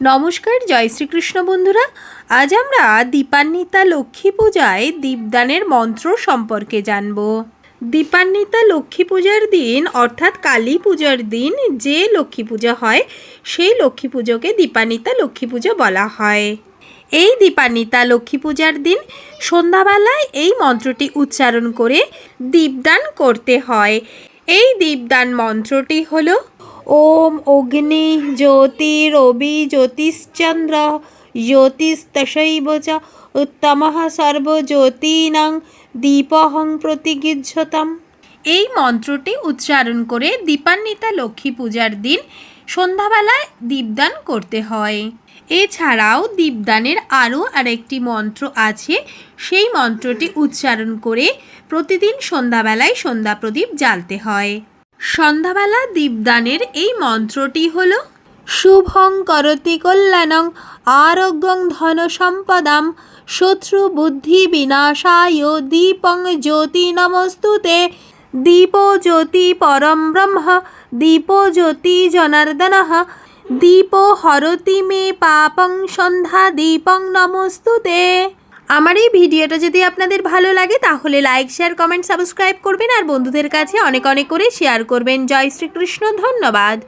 নমস্কার, জয় শ্রীকৃষ্ণ বন্ধুরা। আজ আমরা দীপান্বিতা লক্ষ্মী পূজায় দীপদানের মন্ত্র সম্পর্কে জানব। দীপান্বিতা লক্ষ্মী পূজার দিন, অর্থাৎ কালী পূজার দিন, যে লক্ষ্মী পূজা হয়, সেই লক্ষ্মী পুজোকে দীপান্বিতা লক্ষ্মী পুজো বলা হয়। এই দীপান্বিতা লক্ষ্মী পূজার দিন সন্ধ্যাবেলায় এই মন্ত্রটি উচ্চারণ করে দীপদান করতে হয়। এই দীপদান মন্ত্রটি হলো ওম অগ্নি জ্যোতি রবি জ্যোতিশ্চন্দ্র জ্যোতিস্তশৈব উত্তমঃ সর্বজ্যোতিনাং দীপহং প্রতিগৃহ্যতাম এই মন্ত্রটি উচ্চারণ করে দীপান্বিতা লক্ষ্মী পূজার দিন সন্ধ্যাবেলায় দীপদান করতে হয়। এছাড়াও দীপদানের আরও আরেকটি মন্ত্র আছে, সেই মন্ত্রটি উচ্চারণ করে প্রতিদিন সন্ধ্যাবেলায় সন্ধ্যা প্রদীপ জ্বালতে হয়। সন্ধ্যাবেলা দীপদানের এই মন্ত্রটি হল, শুভং করতি কল্যাণং, আরোগ্যং ধন সম্পদাম শত্রু বুদ্ধি বিনাশায় দীপং জ্যোতি নমস্তুতে, দীপ জ্যোতি পরম ব্রহ্ম, দীপ জ্যোতি জনার্দন, দীপ হরতি মে পাপং সন্ধ্যা দীপং নমস্তুতে। আমার এই ভিডিওটা যদি আপনাদের ভালো লাগে, তাহলে লাইক শেয়ার কমেন্ট সাবস্ক্রাইব করবেন আর বন্ধুদের কাছে অনেক অনেক করে শেয়ার করবেন। জয় শ্রীকৃষ্ণ, ধন্যবাদ।